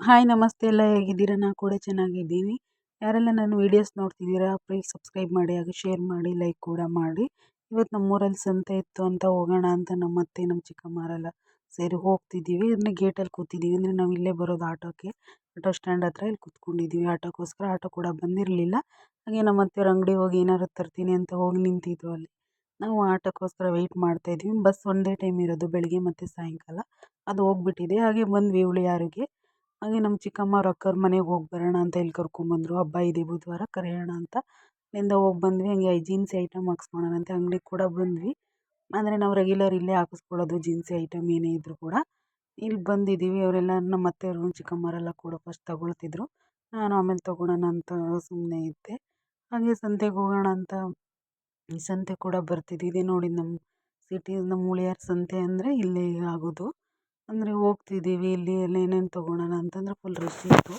Hi ನಮಸ್ತೆ ಎಲ್ಲ ಹೇಗಿದ್ದೀರಾ? ನಾನು ಕೂಡ ಚೆನ್ನಾಗಿದ್ದೀನಿ. ಯಾರೆಲ್ಲ ನನ್ನ ವೀಡಿಯೋಸ್ ನೋಡ್ತಿದ್ದೀರಾ ಪ್ಲೀಸ್ ಸಬ್ಸ್ಕ್ರೈಬ್ ಮಾಡಿ, ಹಾಗೆ ಶೇರ್ ಮಾಡಿ ಲೈಕ್ ಕೂಡ ಮಾಡಿ. ಇವತ್ತು ನಮ್ಮೂರಲ್ಲಿ ಸಂತೆ ಇತ್ತು ಅಂತ ಹೋಗೋಣ ಅಂತ ನಮ್ಮ ಅತ್ತೆ, ನಮ್ಮ ಚಿಕ್ಕಮ್ಮರೆಲ್ಲ ಸೇರಿ ಹೋಗ್ತಿದ್ದೀವಿ. ಅಂದರೆ ಗೇಟಲ್ಲಿ ಕೂತಿದ್ದೀವಿ. ಅಂದರೆ ನಾವು ಇಲ್ಲೇ ಬರೋದು ಆಟೋಕ್ಕೆ. ಆಟೋ ಸ್ಟ್ಯಾಂಡ್ ಹತ್ರ ಇಲ್ಲಿ ಕೂತ್ಕೊಂಡಿದ್ದೀವಿ. ಆಟೋಕ್ಕೋಸ್ಕರ ಆಟೋ ಕೂಡ ಬಂದಿರಲಿಲ್ಲ. ಹಾಗೆ ನಮ್ಮ ಅತ್ತೆಯವ್ರ ಅಂಗಡಿ ಹೋಗಿ ಏನಾದ್ರು ತರ್ತೀನಿ ಅಂತ ಹೋಗಿ ನಿಂತಿದ್ರು ಅಲ್ಲಿ. ನಾವು ಆಟೋಕ್ಕೋಸ್ಕರ ವೆಯ್ಟ್ ಮಾಡ್ತಾಯಿದ್ವಿ ಬಸ್ ಒಂದೇ ಟೈಮ್ ಇರೋದು, ಬೆಳಗ್ಗೆ ಮತ್ತು ಸಾಯಂಕಾಲ. ಅದು ಹೋಗ್ಬಿಟ್ಟಿದೆ. ಹಾಗೆ ಬಂದ್ವಿ ಹುಳಿಯಾರಿಗೆ. ಹಾಗೆ ನಮ್ಮ ಚಿಕ್ಕಮ್ಮ ಅವ್ರ ಅಕ್ಕವ್ರ ಮನೆಗೆ ಹೋಗಿ ಬರೋಣ ಅಂತ ಇಲ್ಲಿ ಕರ್ಕೊಂಬಂದರು, ಹಬ್ಬ ಇದೆ ಬುಧವಾರ ಕರೆಯೋಣ ಅಂತ. ಅಲ್ಲಿಂದ ಹೋಗಿ ಬಂದ್ವಿ, ಹಂಗೆ ಜೀನ್ಸಿ ಐಟಮ್ ಹಾಕ್ಸ್ಕೊಳ್ಳೋಣ ಅಂತ ಅಂಗಡಿಗೆ ಕೂಡ ಬಂದ್ವಿ. ಅಂದರೆ ನಾವು ರೆಗ್ಯುಲರ್ ಇಲ್ಲೇ ಹಾಕಿಸ್ಕೊಳ್ಳೋದು ಜೀನ್ಸಿ ಐಟಮ್ ಏನೇ ಇದ್ದರೂ ಕೂಡ. ಇಲ್ಲಿ ಬಂದಿದ್ದೀವಿ ಅವರೆಲ್ಲ ನಮ್ಮ ಅತ್ತೆಯವರು, ಚಿಕ್ಕಮ್ಮರೆಲ್ಲ ಕೂಡ ಫಸ್ಟ್ ತಗೊಳ್ತಿದ್ರು. ನಾನು ಆಮೇಲೆ ತೊಗೊಳೋಣ ಅಂತ ಸುಮ್ಮನೆ ಇದ್ದೆ. ಹಾಗೆ ಸಂತೆಗೆ ಹೋಗೋಣ ಅಂತ ಸಂತೆ ಕೂಡ ಬರ್ತಿದ್ದಿದೆ ನೋಡಿ ನಮ್ಮ ಸಿಟಿ ನಮ್ಮ ಸಂತೆ ಅಂದರೆ ಇಲ್ಲೇ ಆಗೋದು. ಅಂದರೆ ಹೋಗ್ತಿದ್ದೀವಿ, ಇಲ್ಲಿ ಎಲ್ಲ ಏನೇನು ತೊಗೊಳ್ಳೋಣ ಅಂತಂದರೆ ಫುಲ್ ರಶ್ ಇತ್ತು.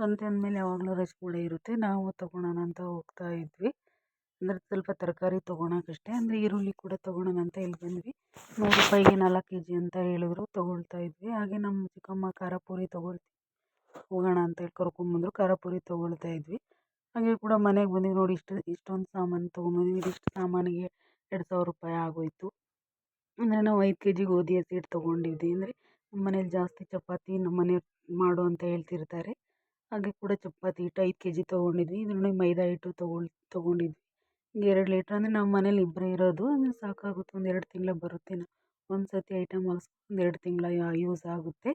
ಸಂತೆ ಅಂದಮೇಲೆ ಯಾವಾಗಲೂ ರಶ್ ಕೂಡ ಇರುತ್ತೆ. ನಾವು ತೊಗೊಳ್ಳೋಣ ಅಂತ ಹೋಗ್ತಾ ಇದ್ವಿ. ಅಂದರೆ ಸ್ವಲ್ಪ ತರಕಾರಿ ತೊಗೊಳಕ್ಕಷ್ಟೇ ಅಂದರೆ ಈರುಳ್ಳಿ ಕೂಡ ತೊಗೊಳ್ಳೋಣ ಅಂತ ಇಲ್ಲಿ ಬಂದ್ವಿ. ನೂರು ರೂಪಾಯಿಗೆ ನಾಲ್ಕು ಕೆ ಜಿ ಅಂತ ಹೇಳಿದ್ರು, ತೊಗೊಳ್ತಾ ಇದ್ವಿ. ಹಾಗೆ ನಮ್ಮ ಚಿಕ್ಕಮ್ಮ ಖಾರ ಪೂರಿ ತೊಗೊಳ್ತಿ, ಹೋಗೋಣ ಅಂತ ಹೇಳಿ ಕರ್ಕೊಂಬಂದರು ಖಾರ ಪೂರಿ ತೊಗೊಳ್ತಾ ಇದ್ವಿ. ಹಾಗೆ ಕೂಡ ಮನೆಗೆ ಬಂದ್ವಿ ನೋಡಿ ಇಷ್ಟು, ಇಷ್ಟೊಂದು ಸಾಮಾನು ತೊಗೊಂಬಂದ್ವಿ ಇದಿಷ್ಟು ಸಾಮಾನಿಗೆ ಎರಡು ಸಾವಿರ ರೂಪಾಯಿ ಆಗೋಯಿತು. ಅಂದರೆ ನಾವು ಐದು ಕೆ ಜಿ ಗೋಧಿ ಹಸಿ ಹಿಟ್ಟು ತೊಗೊಂಡಿದ್ವಿ ಅಂದರೆ ನಮ್ಮ ಮನೇಲಿ ಜಾಸ್ತಿ ಚಪಾತಿ ನಮ್ಮ ಮನೆಯವ್ರು ಮಾಡು ಅಂತ ಹೇಳ್ತಿರ್ತಾರೆ. ಹಾಗೆ ಕೂಡ ಚಪಾತಿ ಹಿಟ್ಟು ಐದು ಕೆ ಜಿ ತೊಗೊಂಡಿದ್ವಿ. ಇದು ನೋಡಿ ಮೈದಾ ಹಿಟ್ಟು ತೊಗೊಳ್ ತೊಗೊಂಡಿದ್ವಿ. ಎರಡು ಲೀಟ್ರ್ ಅಂದರೆ ನಮ್ಮ ಮನೇಲಿ ಇಬ್ಬರೇ ಇರೋದು. ಅಂದರೆ ಸಾಕಾಗುತ್ತೆ. ಒಂದು ಎರಡು ತಿಂಗ್ಳು ಬರುತ್ತೆ. ಒಂದು ಸರ್ತಿ ಐಟಮ್ ಒಂದು ಎರಡು ತಿಂಗಳು ಯೂಸ್ ಆಗುತ್ತೆ.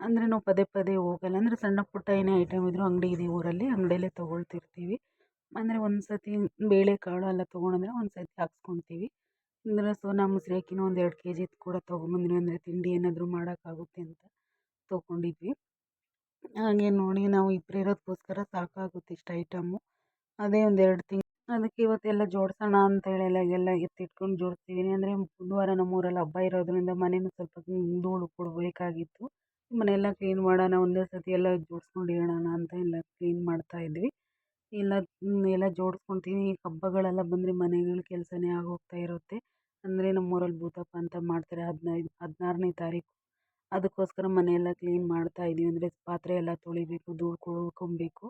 ಅಂದರೆ ನಾವು ಪದೇ ಪದೇ ಹೋಗಲ್ಲ. ಅಂದರೆ ಸಣ್ಣ ಪುಟ್ಟ ಏನೇ ಐಟಮ್ ಇದ್ದರೂ ಅಂಗಡಿ ಇದೆ ಊರಲ್ಲಿ, ಅಂಗಡಿಯಲ್ಲೇ ತೊಗೊಳ್ತಿರ್ತೀವಿ. ಅಂದರೆ ಒಂದು ಸರ್ತಿ ಬೇಳೆ ಕಾಳು ಎಲ್ಲ ತೊಗೊಂಡಂದರೆ ಒಂದು ಸರ್ತಿ ಹಾಕ್ಸ್ಕೊಳ್ತೀವಿ ಅಂದರೆ ನಾ ಮಸೂರಿ ಒಂದು ಎರಡು ಕೆ ಜಿದು ಕೂಡ ತೊಗೊಂಬಂದ್ವಿ. ಅಂದರೆ ತಿಂಡಿ ಏನಾದರೂ ಮಾಡೋಕ್ಕಾಗುತ್ತೆ ಅಂತ ತೊಗೊಂಡಿದ್ವಿ. ಹಾಗೆ ನೋಡಿ ನಾವು ಇಬ್ಬರು ಇರೋದಕ್ಕೋಸ್ಕರ ಸಾಕಾಗುತ್ತೆ ಇಷ್ಟು ಐಟಮು ಅದೇ ಒಂದು ಎರಡು ತಿಂಗಳು ಅದಕ್ಕೆ ಇವತ್ತೆಲ್ಲ ಜೋಡಿಸೋಣ ಅಂತೇಳಿ ಎಲ್ಲ ಎಲ್ಲ ಎತ್ತಿಟ್ಕೊಂಡು ಜೋಡಿಸ್ತಿದ್ದೀನಿ ಅಂದರೆ ಬುಧವಾರ ನಮ್ಮೂರಲ್ಲಿ ಹಬ್ಬ ಇರೋದ್ರಿಂದ ಮನೆಯೂ ಸ್ವಲ್ಪ ಧೂಳು ಕೊಡಬೇಕಾಗಿತ್ತು ಮನೆಯೆಲ್ಲ ಕ್ಲೀನ್ ಮಾಡೋಣ, ಒಂದೇ ಸರ್ತಿ ಎಲ್ಲ ಜೋಡಿಸ್ಕೊಂಡು ಇಡೋಣ ಅಂತ ಎಲ್ಲ ಕ್ಲೀನ್ ಮಾಡ್ತಾಯಿದ್ವಿ ಎಲ್ಲ ಎಲ್ಲ ಜೋಡಿಸ್ಕೊಳ್ತೀನಿ ಹಬ್ಬಗಳೆಲ್ಲ ಬಂದರೆ ಮನೆಗಳ ಕೆಲಸನೇ ಆಗೋಗ್ತಾ ಇರುತ್ತೆ. ಅಂದರೆ ನಮ್ಮೂರಲ್ಲಿ ಭೂತಪ್ಪ ಅಂತ ಮಾಡ್ತಾರೆ ಹದಿನೈದು, ಹದಿನಾರನೇ ತಾರೀಕು. ಅದಕ್ಕೋಸ್ಕರ ಮನೆಯೆಲ್ಲ ಕ್ಲೀನ್ ಮಾಡ್ತಾ ಇದ್ದೀವಿ ಅಂದರೆ ಪಾತ್ರೆ ಎಲ್ಲ ತೊಳಿಬೇಕು, ಧೂಳು ಕೊಡ್ಕೊಬೇಕು.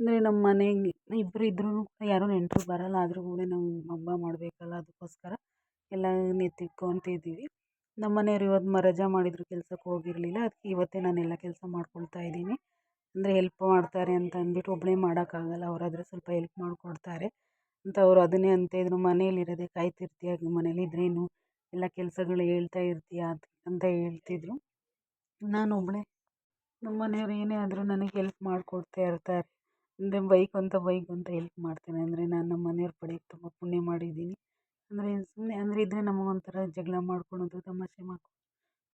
ಅಂದರೆ ನಮ್ಮ ಮನೆಗೆ ಇಬ್ಬರು ಇದ್ರೂ ಯಾರೂ ನೆಂಟರು ಬರೋಲ್ಲ. ಆದರೂ ಕೂಡ ನಾವು ಹಬ್ಬ ಮಾಡಬೇಕಲ್ಲ ಅದಕ್ಕೋಸ್ಕರ ಎಲ್ಲ ಎತ್ತಿಟ್ಕೊತಿದ್ದೀವಿ ನಮ್ಮ ಮನೆಯವ್ರು ಇವತ್ತು ರಜಾ ಮಾಡಿದರು, ಕೆಲ್ಸಕ್ಕೆ ಹೋಗಿರಲಿಲ್ಲ. ಅದಕ್ಕೆ ಇವತ್ತೇ ನಾನೆಲ್ಲ ಕೆಲಸ ಮಾಡ್ಕೊಳ್ತಾ ಇದ್ದೀನಿ ಅಂದರೆ ಹೆಲ್ಪ್ ಮಾಡ್ತಾರೆ ಅಂತ ಅಂದ್ಬಿಟ್ಟು ಒಬ್ಬಳೇ ಮಾಡೋಕ್ಕಾಗಲ್ಲ. ಅವರಾದ್ರೆ ಸ್ವಲ್ಪ ಹೆಲ್ಪ್ ಮಾಡಿಕೊಡ್ತಾರೆ. ಅಂತ ಅವರು ಅದನ್ನೇ ಅಂತ ಇದ್ರು, ಮನೇಲಿರೋದೇ ಕಾಯ್ತಿರ್ತೀಯ? ಮನೇಲಿ ಇದ್ರೇನು ಎಲ್ಲ ಕೆಲಸಗಳು ಹೇಳ್ತಾ ಇರ್ತೀಯ ಅಂತ ಅಂತ ಹೇಳ್ತಿದ್ರು. ನಾನು ಒಬ್ಬಳೇ ನಮ್ಮ ಮನೆಯವ್ರು ಏನೇ ಆದರೂ ನನಗೆ ಹೆಲ್ಪ್ ಮಾಡಿಕೊಡ್ತಾ ಇರ್ತಾರೆ. ಅಂದರೆ ಬೈಕ್ ಅಂತ ಬೈಕ್ ಅಂತ ಹೆಲ್ಪ್ ಮಾಡ್ತೀನಿ ಅಂದರೆ ನಾನು ನಮ್ಮ ಮನೆಯವ್ರ ಕಡೆಗೆ ತುಂಬ ಪುಣ್ಯ ಮಾಡಿದ್ದೀನಿ. ಅಂದರೆ ಸುಮ್ಮನೆ ಅಂದರೆ ಇದ್ದರೆ ನಮಗೊಂಥರ ಜಗಳ ಮಾಡ್ಕೊಳೋದು, ತಮಾಷೆ ಮಾಡ್ಕೊ